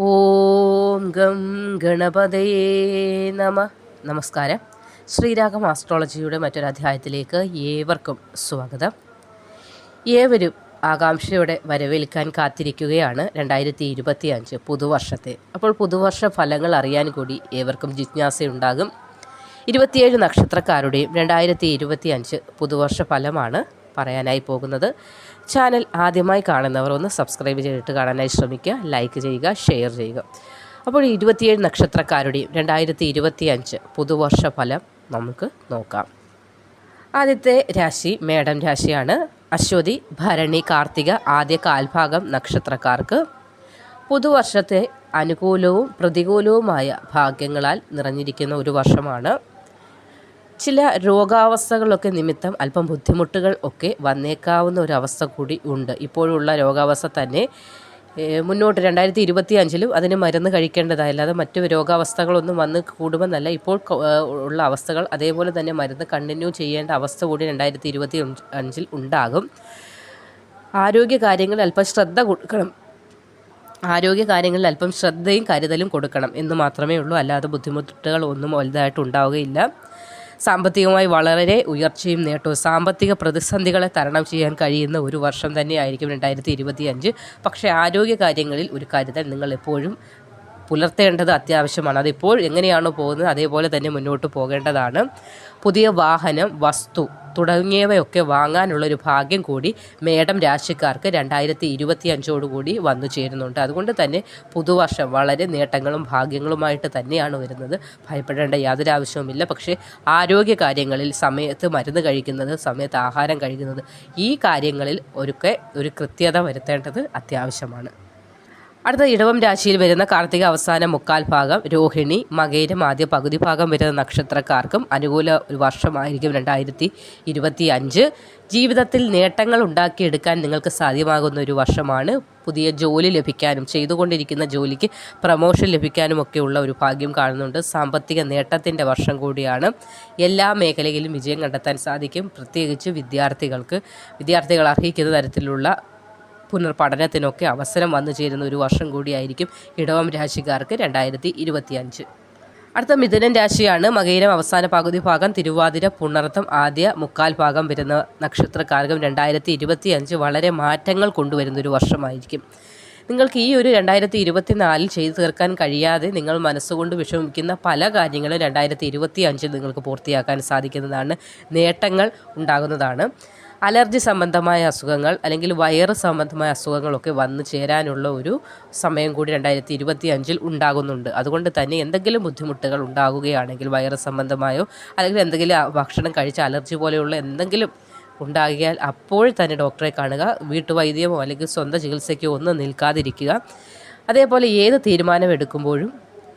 ഓം gum ഗണപതയേ നമ. നമസ്കാരം. ശ്രീരാഗം ആസ്ട്രോളജിയുടെ മറ്റൊരു അധ്യായത്തിലേക്ക് ഏവർക്കും സ്വാഗതം. ഏവരും ആകാംക്ഷയോടെ വരവേൽക്കാൻ കാത്തിരിക്കുകയാണ് രണ്ടായിരത്തി ഇരുപത്തി അഞ്ച് പുതുവർഷത്തെ. അപ്പോൾ പുതുവർഷ ഫലങ്ങൾ അറിയാൻ കൂടി ഏവർക്കും ജിജ്ഞാസയുണ്ടാകും. ഇരുപത്തിയേഴ് നക്ഷത്രക്കാരുടെയും രണ്ടായിരത്തി ഇരുപത്തി അഞ്ച് പുതുവർഷ ഫലമാണ് പറയാനായി പോകുന്നത്. ചാനൽ ആദ്യമായി കാണുന്നവർ ഒന്ന് സബ്സ്ക്രൈബ് ചെയ്തിട്ട് കാണാനായി ശ്രമിക്കുക ലൈക്ക് ചെയ്യുക ഷെയർ ചെയ്യുക. അപ്പോൾ ഇരുപത്തിയേഴ് നക്ഷത്രക്കാരുടെയും രണ്ടായിരത്തി ഇരുപത്തി അഞ്ച് പുതുവർഷ ഫലം നമുക്ക് നോക്കാം. ആദ്യത്തെ രാശി മേടം രാശിയാണ്. അശ്വതി ഭരണി കാർത്തിക ആദ്യ കാൽഭാഗം നക്ഷത്രക്കാർക്ക് പുതുവർഷത്തെ അനുകൂലവും പ്രതികൂലവുമായ ഭാഗ്യങ്ങളാൽ നിറഞ്ഞിരിക്കുന്ന ഒരു വർഷമാണ്. ചില രോഗാവസ്ഥകളൊക്കെ നിമിത്തം അല്പം ബുദ്ധിമുട്ടുകൾ ഒക്കെ വന്നേക്കാവുന്ന ഒരവസ്ഥ കൂടി ഉണ്ട്. ഇപ്പോഴുള്ള രോഗാവസ്ഥ തന്നെ മുന്നോട്ട് രണ്ടായിരത്തി ഇരുപത്തി അഞ്ചിലും അതിന് മരുന്ന് കഴിക്കേണ്ടതായി. അല്ലാതെ മറ്റു രോഗാവസ്ഥകളൊന്നും വന്ന് കൂടുമെന്നല്ല. ഇപ്പോൾ ഉള്ള അവസ്ഥകൾ അതേപോലെ തന്നെ മരുന്ന് കണ്ടിന്യൂ ചെയ്യേണ്ട അവസ്ഥ കൂടി രണ്ടായിരത്തി ഇരുപത്തി അഞ്ചിൽ ഉണ്ടാകും. ആരോഗ്യ കാര്യങ്ങളിൽ അല്പം ശ്രദ്ധ കൊടുക്കണം. ആരോഗ്യ കാര്യങ്ങളിൽ അല്പം ശ്രദ്ധയും കരുതലും കൊടുക്കണം എന്ന് മാത്രമേ ഉള്ളൂ. അല്ലാതെ ബുദ്ധിമുട്ടുകൾ ഒന്നും വലുതായിട്ട് ഉണ്ടാവുകയില്ല. സാമ്പത്തികമായി വളരെ ഉയർച്ചയും നേട്ടവും. സാമ്പത്തിക പ്രതിസന്ധികളെ തരണം ചെയ്യാൻ കഴിയുന്ന ഒരു വർഷം തന്നെയായിരിക്കും രണ്ടായിരത്തി ഇരുപത്തി അഞ്ച് പക്ഷേ ആരോഗ്യ കാര്യങ്ങളിൽ ഒരു കരുതൽ നിങ്ങൾ എപ്പോഴും പുലർത്തേണ്ടത് അത്യാവശ്യമാണ്. അതിപ്പോൾ എങ്ങനെയാണോ പോകുന്നത് അതേപോലെ തന്നെ മുന്നോട്ട് പോകേണ്ടതാണ്. പുതിയ വാഹനം വസ്തു തുടങ്ങിയവയൊക്കെ വാങ്ങാനുള്ള ഒരു ഭാഗ്യം കൂടി മേടം രാശിക്കാർക്ക് രണ്ടായിരത്തി ഇരുപത്തി അഞ്ചോടുകൂടി വന്നു ചേരുന്നുണ്ട്. അതുകൊണ്ട് തന്നെ പുതുവർഷം വളരെ നേട്ടങ്ങളും ഭാഗ്യങ്ങളുമായിട്ട് തന്നെയാണ് വരുന്നത്. ഭയപ്പെടേണ്ട യാതൊരു ആവശ്യവുമില്ല പക്ഷേ ആരോഗ്യ കാര്യങ്ങളിൽ സമയത്ത് മരുന്ന് കഴിക്കുന്നത് സമയത്ത് ആഹാരം കഴിക്കുന്നത് ഈ കാര്യങ്ങളിൽ ഒരുക്കെ ഒരു കൃത്യത വരുത്തേണ്ടത് അത്യാവശ്യമാണ്. അടുത്ത ഇടവം രാശിയിൽ വരുന്ന കാർത്തിക അവസാന മുക്കാൽ ഭാഗം രോഹിണി മകയിരം ആദ്യ പകുതി ഭാഗം വരുന്ന നക്ഷത്രക്കാർക്കും അനുകൂല ഒരു വർഷമായിരിക്കും രണ്ടായിരത്തി ഇരുപത്തി അഞ്ച് ജീവിതത്തിൽ നേട്ടങ്ങൾ ഉണ്ടാക്കിയെടുക്കാൻ നിങ്ങൾക്ക് സാധ്യമാകുന്ന ഒരു വർഷമാണ്. പുതിയ ജോലി ലഭിക്കാനും ചെയ്തുകൊണ്ടിരിക്കുന്ന ജോലിക്ക് പ്രമോഷൻ ലഭിക്കാനും ഒക്കെയുള്ള ഒരു ഭാഗ്യം കാണുന്നുണ്ട്. സാമ്പത്തിക നേട്ടത്തിന്റെ വർഷം കൂടിയാണ്. എല്ലാ മേഖലയിലും വിജയം കണ്ടെത്താൻ സാധിക്കും. പ്രത്യേകിച്ച് വിദ്യാർത്ഥികൾക്ക് വിദ്യാർത്ഥികൾ അർഹിക്കുന്ന തരത്തിലുള്ള പുനർപഠനത്തിനൊക്കെ അവസരം വന്നു ചേരുന്ന ഒരു വർഷം കൂടിയായിരിക്കും ഇടവം രാശിക്കാർക്ക് രണ്ടായിരത്തി ഇരുപത്തി അഞ്ച് അടുത്ത മിഥുനൻ രാശിയാണ് മകയിരം അവസാന പകുതി ഭാഗം തിരുവാതിര പുണർത്തം ആദ്യ മുക്കാൽ ഭാഗം വരുന്ന നക്ഷത്രക്കാർക്കും രണ്ടായിരത്തി ഇരുപത്തി അഞ്ച് വളരെ മാറ്റങ്ങൾ കൊണ്ടുവരുന്ന ഒരു വർഷമായിരിക്കും. നിങ്ങൾക്ക് ഈ ഒരു രണ്ടായിരത്തി ഇരുപത്തി നാലിൽ ചെയ്തു തീർക്കാൻ കഴിയാതെ നിങ്ങൾ മനസ്സുകൊണ്ട് വിഷമിക്കുന്ന പല കാര്യങ്ങളും രണ്ടായിരത്തി ഇരുപത്തി അഞ്ചിൽ നിങ്ങൾക്ക് പൂർത്തിയാക്കാൻ സാധിക്കുന്നതാണ് നേട്ടങ്ങൾ ഉണ്ടാകുന്നതാണ്. അലർജി സംബന്ധമായ അസുഖങ്ങൾ അല്ലെങ്കിൽ വയറ് സംബന്ധമായ അസുഖങ്ങളൊക്കെ വന്നു ചേരാനുള്ള ഒരു സമയം കൂടി രണ്ടായിരത്തി ഇരുപത്തി അഞ്ചിൽ ഉണ്ടാകുന്നുണ്ട്. അതുകൊണ്ട് തന്നെ എന്തെങ്കിലും ബുദ്ധിമുട്ടുകൾ ഉണ്ടാകുകയാണെങ്കിൽ വയറ് സംബന്ധമായോ അല്ലെങ്കിൽ എന്തെങ്കിലും ഭക്ഷണം കഴിച്ച അലർജി പോലെയുള്ള എന്തെങ്കിലും ഉണ്ടാകിയാൽ അപ്പോൾ തന്നെ ഡോക്ടറെ കാണുക. വീട്ടുവൈദ്യമോ അല്ലെങ്കിൽ സ്വന്തം ചികിത്സയ്ക്കോ ഒന്നും നിൽക്കാതിരിക്കുക. അതേപോലെ ഏത് തീരുമാനം എടുക്കുമ്പോഴും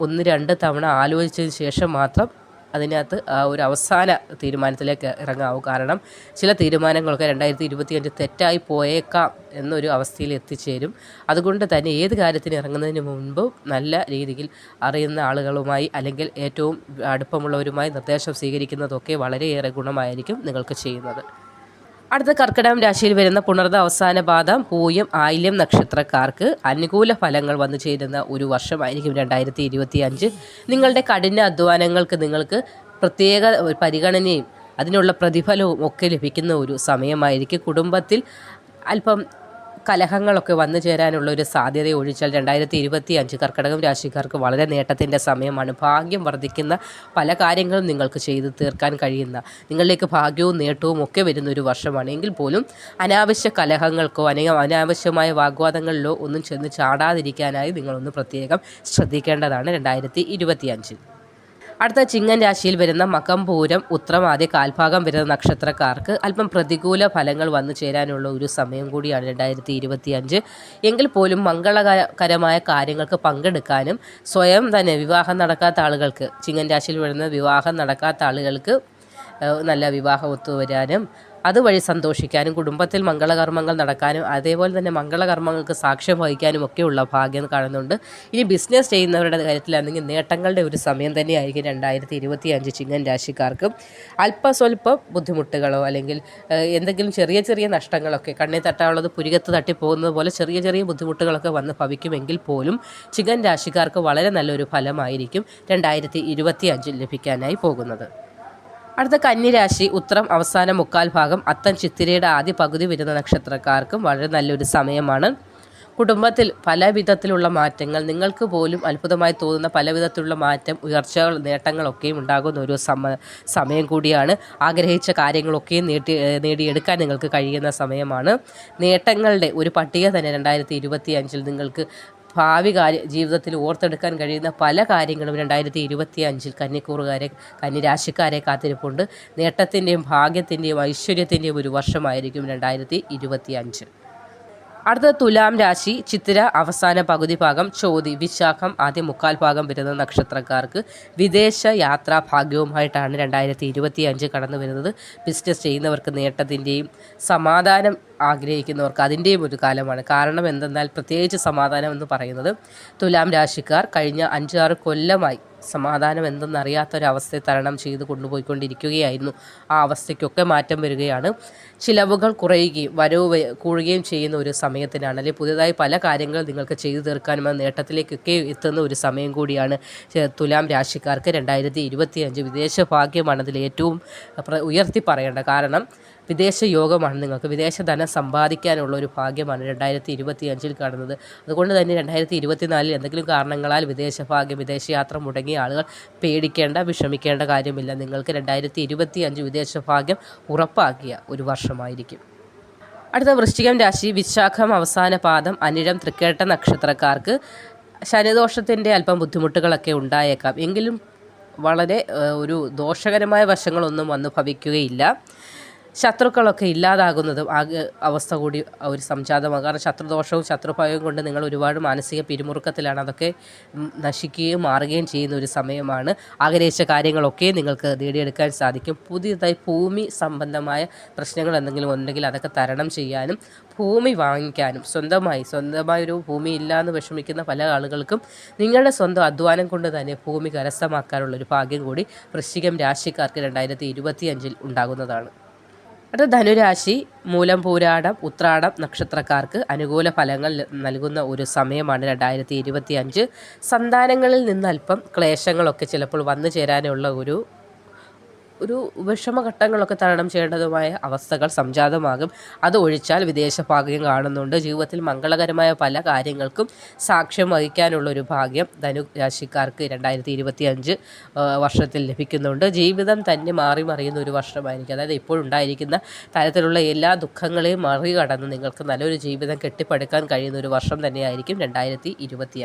ഒന്ന് രണ്ട് തവണ ആലോചിച്ചതിന് ശേഷം മാത്രം അതിനകത്ത് ആ ഒരു അവസാന തീരുമാനത്തിലേക്ക് ഇറങ്ങാവൂ. കാരണം ചില തീരുമാനങ്ങളൊക്കെ രണ്ടായിരത്തി ഇരുപത്തിയഞ്ച് തെറ്റായി പോയേക്കാം എന്നൊരു അവസ്ഥയിൽ എത്തിച്ചേരും. അതുകൊണ്ട് തന്നെ ഏത് കാര്യത്തിന് ഇറങ്ങുന്നതിന് മുൻപ് നല്ല രീതിയിൽ അറിയുന്ന ആളുകളുമായി അല്ലെങ്കിൽ ഏറ്റവും അടുപ്പമുള്ളവരുമായി നിർദ്ദേശം സ്വീകരിക്കുന്നതൊക്കെ വളരെയേറെ ഗുണമായിരിക്കും നിങ്ങൾക്ക് ചെയ്യുന്നത്. അടുത്ത കർക്കിടകം രാശിയിൽ വരുന്ന പുണർദ അവസാന പാദം പൂയം ആയില്യം നക്ഷത്രക്കാർക്ക് അനുകൂല ഫലങ്ങൾ വന്നു ചേരുന്ന ഒരു വർഷമായിരിക്കും രണ്ടായിരത്തി ഇരുപത്തി അഞ്ച് നിങ്ങളുടെ കഠിന അധ്വാനങ്ങൾക്ക് നിങ്ങൾക്ക് പ്രത്യേക പരിഗണനയും അതിനുള്ള പ്രതിഫലവും ഒക്കെ ലഭിക്കുന്ന ഒരു സമയമായിരിക്കും. കുടുംബത്തിൽ അല്പം കലഹങ്ങളൊക്കെ വന്നു ചേരാനുള്ള ഒരു സാധ്യത ഒഴിച്ചാൽ രണ്ടായിരത്തി ഇരുപത്തി അഞ്ച് കർക്കിടകം രാശിക്കാർക്ക് വളരെ നേട്ടത്തിന്റെ സമയമാണ്. ഭാഗ്യം വർദ്ധിക്കുന്ന പല കാര്യങ്ങളും നിങ്ങൾക്ക് ചെയ്തു തീർക്കാൻ കഴിയുന്ന നിങ്ങളിലേക്ക് ഭാഗ്യവും നേട്ടവും ഒക്കെ വരുന്ന ഒരു വർഷമാണ്. എങ്കിൽ പോലും അനാവശ്യ കലഹങ്ങൾക്കോ അല്ലെങ്കിൽ അനാവശ്യമായ വാഗ്വാദങ്ങളിലോ ഒന്നും ചെന്ന് ചാടാതിരിക്കാനായി നിങ്ങളൊന്ന് പ്രത്യേകം ശ്രദ്ധിക്കേണ്ടതാണ് രണ്ടായിരത്തി ഇരുപത്തി അടുത്ത ചിങ്ങൻ രാശിയിൽ വരുന്ന മകംപൂരം ഉത്രം ആദ്യ കാൽഭാഗം വരുന്ന നക്ഷത്രക്കാർക്ക് അല്പം പ്രതികൂല ഫലങ്ങൾ വന്നു ചേരാനുള്ള ഒരു സമയം കൂടിയാണ് രണ്ടായിരത്തി ഇരുപത്തി അഞ്ച് എങ്കിൽ പോലും മംഗളകരമായ കാര്യങ്ങൾക്ക് പങ്കെടുക്കാനും സ്വയം തന്നെ വിവാഹം നടക്കാത്ത ആളുകൾക്ക് ചിങ്ങൻ രാശിയിൽ വരുന്ന വിവാഹം നടക്കാത്ത ആളുകൾക്ക് നല്ല വിവാഹം ഒത്തുവരാനും അതുവഴി സന്തോഷിക്കാനും കുടുംബത്തിൽ മംഗളകർമ്മങ്ങൾ നടക്കാനും അതേപോലെ തന്നെ മംഗളകർമ്മങ്ങൾക്ക് സാക്ഷ്യം വഹിക്കാനും ഒക്കെയുള്ള ഭാഗ്യം കാണുന്നുണ്ട്. ഇനി ബിസിനസ് ചെയ്യുന്നവരുടെ കാര്യത്തിലാണെങ്കിൽ നേട്ടങ്ങളുടെ ഒരു സമയം തന്നെയായിരിക്കും രണ്ടായിരത്തി ഇരുപത്തി അഞ്ച് ചിങ്ങൻ രാശിക്കാർക്ക്. അല്പസ്വല്പം ബുദ്ധിമുട്ടുകളോ അല്ലെങ്കിൽ എന്തെങ്കിലും ചെറിയ ചെറിയ നഷ്ടങ്ങളൊക്കെ കണ്ണി തട്ടാനുള്ളത് പുരികത്ത് തട്ടിപ്പോകുന്നത് പോലെ ചെറിയ ചെറിയ ബുദ്ധിമുട്ടുകളൊക്കെ വന്ന് ഭവിക്കുമെങ്കിൽ പോലും ചിങ്ങൻ രാശിക്കാർക്ക് വളരെ നല്ലൊരു ഫലമായിരിക്കും രണ്ടായിരത്തി ഇരുപത്തി അഞ്ചിൽ ലഭിക്കാനായി പോകുന്നത്. അടുത്ത കന്നിരാശി ഉത്രം അവസാന മുക്കാൽ ഭാഗം അത്തം ചിത്തിരയുടെ ആദ്യ പകുതി വരുന്ന നക്ഷത്രക്കാർക്കും വളരെ നല്ലൊരു സമയമാണ്. കുടുംബത്തിൽ പല വിധത്തിലുള്ള മാറ്റങ്ങൾ നിങ്ങൾക്ക് പോലും അത്ഭുതമായി തോന്നുന്ന പല വിധത്തിലുള്ള മാറ്റം ഉയർച്ചകൾ നേട്ടങ്ങളൊക്കെയും ഉണ്ടാകുന്ന ഒരു സമ സമയം കൂടിയാണ്. ആഗ്രഹിച്ച കാര്യങ്ങളൊക്കെയും നേടി നേടിയെടുക്കാൻ നിങ്ങൾക്ക് കഴിയുന്ന സമയമാണ്. നേട്ടങ്ങളുടെ ഒരു പട്ടിക തന്നെ രണ്ടായിരത്തി ഇരുപത്തി അഞ്ചിൽ നിങ്ങൾക്ക് ഭാവി കാര്യ ജീവിതത്തിൽ ഓർത്തെടുക്കാൻ കഴിയുന്ന പല കാര്യങ്ങളും രണ്ടായിരത്തി ഇരുപത്തി അഞ്ചിൽ കന്നിക്കൂറുകാരെ കന്നിരാശിക്കാരെ കാത്തിരിപ്പുണ്ട്. നേട്ടത്തിന്റെയും ഭാഗ്യത്തിന്റെയും ഐശ്വര്യത്തിന്റെയും ഒരു വർഷമായിരിക്കും രണ്ടായിരത്തി ഇരുപത്തി അഞ്ച് അടുത്ത തുലാം രാശി ചിത്തിര അവസാന പകുതി ഭാഗം ചോതി വിശാഖം ആദ്യ മുക്കാൽ ഭാഗം വരുന്ന നക്ഷത്രക്കാർക്ക് വിദേശ യാത്രാ ഭാഗ്യവുമായിട്ടാണ് രണ്ടായിരത്തി ഇരുപത്തി അഞ്ച് കടന്നു വരുന്നത്. ബിസിനസ് ചെയ്യുന്നവർക്ക് നേട്ടത്തിന്റെയും സമാധാനം ആഗ്രഹിക്കുന്നവർക്ക് അതിന്റെയും ഒരു കാലമാണ്. കാരണം എന്തെന്നാൽ പ്രത്യേകിച്ച് സമാധാനം എന്ന് പറയുന്നത് തുലാം രാശിക്കാർ കഴിഞ്ഞ അഞ്ചാറ് കൊല്ലമായി സമാധാനം എന്തെന്നറിയാത്തൊരവസ്ഥയെ തരണം ചെയ്ത് കൊണ്ടുപോയിക്കൊണ്ടിരിക്കുകയായിരുന്നു. ആ അവസ്ഥയ്ക്കൊക്കെ മാറ്റം വരികയാണ്. ചിലവുകൾ കുറയുകയും വരവ് കൂടുകയും ചെയ്യുന്ന ഒരു സമയത്തിനാണ്. അല്ലെങ്കിൽ പുതിയതായി പല കാര്യങ്ങൾ നിങ്ങൾക്ക് ചെയ്തു തീർക്കാനും അത് നേട്ടത്തിലേക്കൊക്കെ എത്തുന്ന ഒരു സമയം കൂടിയാണ്. തുലാം രാശിക്കാർക്ക് രണ്ടായിരത്തി ഇരുപത്തിയഞ്ച് വിദേശ ഭാഗ്യമാണ് അതിൽ ഏറ്റവും ഉയർത്തി പറയേണ്ട കാരണം. വിദേശ യോഗമാണ് നിങ്ങൾക്ക്. വിദേശ ധനം സമ്പാദിക്കാനുള്ള ഒരു ഭാഗ്യമാണ് രണ്ടായിരത്തി ഇരുപത്തി അഞ്ചിൽ കാണുന്നത്. അതുകൊണ്ട് തന്നെ രണ്ടായിരത്തി ഇരുപത്തിനാലിൽ എന്തെങ്കിലും കാരണങ്ങളാൽ വിദേശ ഭാഗ്യം വിദേശയാത്ര മുടങ്ങിയ ആളുകൾ പേടിക്കേണ്ട വിഷമിക്കേണ്ട കാര്യമില്ല. നിങ്ങൾക്ക് രണ്ടായിരത്തി ഇരുപത്തി അഞ്ച് വിദേശ ഭാഗ്യം ഉറപ്പാക്കിയ ഒരു വർഷമായിരിക്കും. അടുത്ത വൃശ്ചികം രാശി വിശാഖം അവസാന പാദം അനിഴം തൃക്കേട്ട നക്ഷത്രക്കാർക്ക് ശനിദോഷത്തിന്റെ അല്പം ബുദ്ധിമുട്ടുകളൊക്കെ ഉണ്ടായേക്കാം. എങ്കിലും വളരെ ഒരു ദോഷകരമായ വശങ്ങളൊന്നും വന്നു ഭവിക്കുകയില്ല. ശത്രുക്കളൊക്കെ ഇല്ലാതാകുന്നതും ആ അവസ്ഥ കൂടി ഒരു സംജാതമാകും കാരണം ശത്രുദോഷവും ശത്രുഭയവും കൊണ്ട് നിങ്ങൾ ഒരുപാട് മാനസിക പിരിമുറുക്കത്തിലാണ്. അതൊക്കെ നശിക്കുകയും മാറുകയും ചെയ്യുന്ന ഒരു സമയമാണ്. ആഗ്രഹിച്ച കാര്യങ്ങളൊക്കെ നിങ്ങൾക്ക് നേടിയെടുക്കാൻ സാധിക്കും. പുതിയതായി ഭൂമി സംബന്ധമായ പ്രശ്നങ്ങൾ എന്തെങ്കിലും ഉണ്ടെങ്കിൽ അതൊക്കെ തരണം ചെയ്യാനും ഭൂമി വാങ്ങിക്കാനും സ്വന്തമായി സ്വന്തമായ ഒരു ഭൂമി ഇല്ല എന്ന് വിഷമിക്കുന്ന പല ആളുകൾക്കും നിങ്ങളുടെ സ്വന്തം അധ്വാനം കൊണ്ട് തന്നെ ഭൂമി കരസ്ഥമാക്കാനുള്ള ഒരു ഭാഗ്യം കൂടി വൃശ്ചികം രാശിക്കാർക്ക് രണ്ടായിരത്തി ഇരുപത്തി അഞ്ചിൽ ഉണ്ടാകുന്നതാണ്. അടുത്ത ധനുരാശി മൂലം പൂരാടം ഉത്രാടം നക്ഷത്രക്കാർക്ക് അനുകൂല ഫലങ്ങൾ നൽകുന്ന ഒരു സമയമാണ് രണ്ടായിരത്തി ഇരുപത്തി അഞ്ച് സന്താനങ്ങളിൽ നിന്നല്പം ക്ലേശങ്ങളൊക്കെ ചിലപ്പോൾ വന്നു ചേരാനുള്ള ഒരു ഒരു വിഷമഘട്ടങ്ങളൊക്കെ തരണം ചെയ്യേണ്ടതുമായ അവസ്ഥകൾ സംജാതമാകും. അത് ഒഴിച്ചാൽ വിദേശ ഭാഗ്യം കാണുന്നുണ്ട്. ജീവിതത്തിൽ മംഗളകരമായ പല കാര്യങ്ങൾക്കും സാക്ഷ്യം വഹിക്കാനുള്ള ഒരു ഭാഗ്യം ധനു രാശിക്കാർക്ക് രണ്ടായിരത്തി ഇരുപത്തി അഞ്ച് വർഷത്തിൽ ലഭിക്കുന്നുണ്ട്. ജീവിതം തന്നെ മാറി മറിയുന്ന ഒരു വർഷമായിരിക്കും. അതായത് ഇപ്പോഴുണ്ടായിരിക്കുന്ന തരത്തിലുള്ള എല്ലാ ദുഃഖങ്ങളെയും മറികടന്ന് നിങ്ങൾക്ക് നല്ലൊരു ജീവിതം കെട്ടിപ്പടുക്കാൻ കഴിയുന്ന ഒരു വർഷം തന്നെയായിരിക്കും രണ്ടായിരത്തി ഇരുപത്തി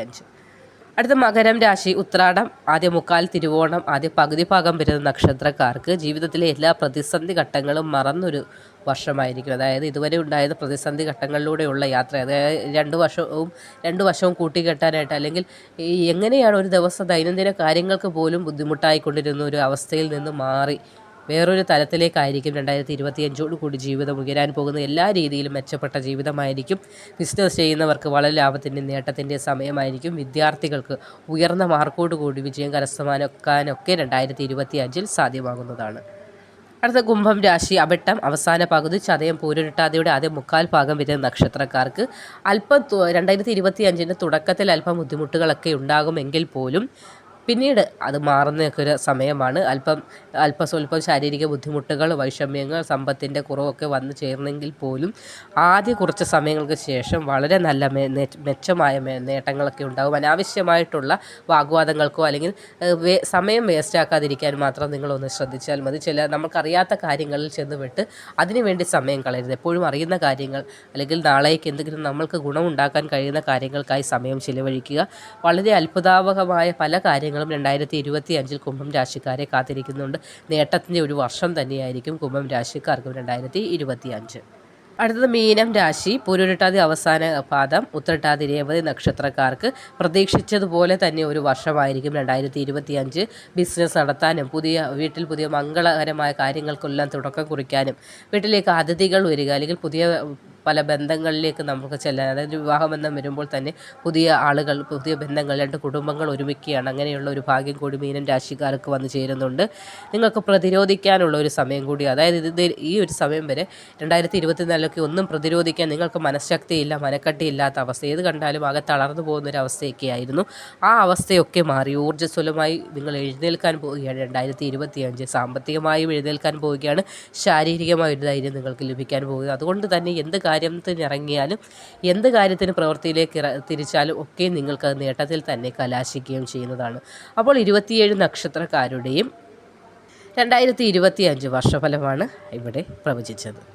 അടുത്ത മകരം രാശി ഉത്രാടം. ആദ്യ മുക്കാൽ തിരുവോണം ആദ്യ പകുതി ഭാഗം വരുന്ന നക്ഷത്രക്കാർക്ക് ജീവിതത്തിലെ എല്ലാ പ്രതിസന്ധി ഘട്ടങ്ങളും മറന്നൊരു വർഷമായിരിക്കും. അതായത് ഇതുവരെ ഉണ്ടായത് പ്രതിസന്ധി ഘട്ടങ്ങളിലൂടെയുള്ള യാത്ര അതായത് രണ്ട് വർഷവും രണ്ട് വർഷവും കൂട്ടിക്കെട്ടാനായിട്ട് അല്ലെങ്കിൽ എങ്ങനെയാണ് ഒരു ദിവസം ദൈനംദിന കാര്യങ്ങൾക്ക് പോലും ബുദ്ധിമുട്ടായിക്കൊണ്ടിരുന്ന ഒരു അവസ്ഥയിൽ നിന്ന് മാറി വേറൊരു തലത്തിലേക്കായിരിക്കും രണ്ടായിരത്തി ഇരുപത്തി അഞ്ചോട് കൂടി ജീവിതം ഉയരാൻ പോകുന്ന എല്ലാ രീതിയിലും മെച്ചപ്പെട്ട ജീവിതമായിരിക്കും. ബിസിനസ് ചെയ്യുന്നവർക്ക് വളരെ ലാഭത്തിന്റെ നേട്ടത്തിന്റെ സമയമായിരിക്കും. വിദ്യാർത്ഥികൾക്ക് ഉയർന്ന മാർക്കോട് കൂടി വിജയം കരസ്ഥമാക്കാനൊക്കെ രണ്ടായിരത്തി ഇരുപത്തി അഞ്ചിൽ സാധ്യമാകുന്നതാണ്. അടുത്ത കുംഭം രാശി അബട്ടം അവസാന പകുതി ചതയം പൂരുരുട്ടാതിയുടെ ആദ്യ മുക്കാൽ ഭാഗം വരുന്ന നക്ഷത്രക്കാർക്ക് അല്പം രണ്ടായിരത്തി ഇരുപത്തി അഞ്ചിന്റെ തുടക്കത്തിൽ അല്പം ബുദ്ധിമുട്ടുകളൊക്കെ ഉണ്ടാകുമെങ്കിൽ പോലും പിന്നീട് അത് മാറുന്നതൊക്കെ ഒരു സമയമാണ്. അല്പം അല്പസ്വല്പം ശാരീരിക ബുദ്ധിമുട്ടുകൾ വൈഷമ്യങ്ങൾ സമ്പത്തിന്റെ കുറവൊക്കെ വന്നു ചേർന്നെങ്കിൽ പോലും ആദ്യ കുറച്ച് സമയങ്ങൾക്ക് ശേഷം വളരെ നല്ല മെച്ചമായ നേട്ടങ്ങളൊക്കെ ഉണ്ടാകും അനാവശ്യമായിട്ടുള്ള വാഗ്വാദങ്ങൾക്കോ അല്ലെങ്കിൽ സമയം വേസ്റ്റാക്കാതിരിക്കാൻ മാത്രം നിങ്ങളൊന്ന് ശ്രദ്ധിച്ചാൽ മതി. ചില നമുക്കറിയാത്ത കാര്യങ്ങളിൽ ചെന്ന് വിട്ട് അതിനുവേണ്ടി സമയം കളയരുത്. എപ്പോഴും അറിയുന്ന കാര്യങ്ങൾ അല്ലെങ്കിൽ നാളേക്ക് എന്തെങ്കിലും നമ്മൾക്ക് ഗുണമുണ്ടാക്കാൻ കഴിയുന്ന കാര്യങ്ങൾക്കായി സമയം ചിലവഴിക്കുക. വളരെ അത്ഭുതാവഹമായ പല കാര്യങ്ങളും രണ്ടായിരത്തി ഇരുപത്തി അഞ്ചിൽ കുംഭം രാശിക്കാരെ കാത്തിരിക്കുന്നുണ്ട്. നേട്ടത്തിന്റെ ഒരു വർഷം തന്നെയായിരിക്കും കുംഭം രാശിക്കാർക്കും രണ്ടായിരത്തി ഇരുപത്തി അഞ്ച് അടുത്തത് മീനം രാശി. പൂരുരുട്ടാതി അവസാന പാദം ഉത്തരട്ടാതി രേവതി നക്ഷത്രക്കാർക്ക് പ്രതീക്ഷിച്ചതുപോലെ തന്നെ ഒരു വർഷമായിരിക്കും രണ്ടായിരത്തി ഇരുപത്തി അഞ്ച് ബിസിനസ് നടത്താനും പുതിയ വീട്ടിൽ പുതിയ മംഗളകരമായ കാര്യങ്ങൾക്കെല്ലാം തുടക്കം കുറിക്കാനും വീട്ടിലേക്ക് അതിഥികൾ വരിക അല്ലെങ്കിൽ പുതിയ പല ബന്ധങ്ങളിലേക്ക് നമുക്ക് ചെല്ലാൻ അതായത് വിവാഹബന്ധം വരുമ്പോൾ തന്നെ പുതിയ ആളുകൾ പുതിയ ബന്ധങ്ങൾ രണ്ട് കുടുംബങ്ങൾ ഒരുമിക്കുകയാണ്. അങ്ങനെയുള്ള ഒരു ഭാഗ്യം കൂടി മീനൻ രാശിക്കാർക്ക് വന്നു ചേരുന്നുണ്ട്. നിങ്ങൾക്ക് പ്രതിരോധിക്കാനുള്ള ഒരു സമയം കൂടി അതായത് ഇത് ഈ ഒരു സമയം വരെ രണ്ടായിരത്തി ഇരുപത്തിനാലിലൊക്കെ ഒന്നും പ്രതിരോധിക്കാൻ നിങ്ങൾക്ക് മനഃശക്തിയില്ല മനക്കട്ടിയില്ലാത്ത അവസ്ഥ. ഏത് കണ്ടാലും ആകെ തളർന്നു പോകുന്ന ഒരു അവസ്ഥയൊക്കെ ആയിരുന്നു ആ അവസ്ഥയൊക്കെ മാറി. ഊർജസ്വലമായി നിങ്ങൾ എഴുന്നേൽക്കാൻ പോവുകയാണ്. രണ്ടായിരത്തി ഇരുപത്തി അഞ്ച് സാമ്പത്തികമായും എഴുന്നേൽക്കാൻ പോവുകയാണ്. ശാരീരികമായ ഒരു ധൈര്യം നിങ്ങൾക്ക് ലഭിക്കാൻ പോകുക അതുകൊണ്ട് തന്നെ എന്ത് കാര്യത്തിന് ഇറങ്ങിയാലും എന്ത് കാര്യത്തിന് പ്രവൃത്തിയിലേക്ക് തിരിച്ചാലും ഒക്കെ നിങ്ങൾക്ക് നേട്ടത്തിൽ തന്നെ കലാശിക്കുകയും ചെയ്യുന്നതാണ്. അപ്പോൾ ഇരുപത്തിയേഴ് നക്ഷത്രക്കാരുടെയും രണ്ടായിരത്തി ഇരുപത്തി അഞ്ച് വർഷഫലമാണ് ഇവിടെ പ്രവചിച്ചത്.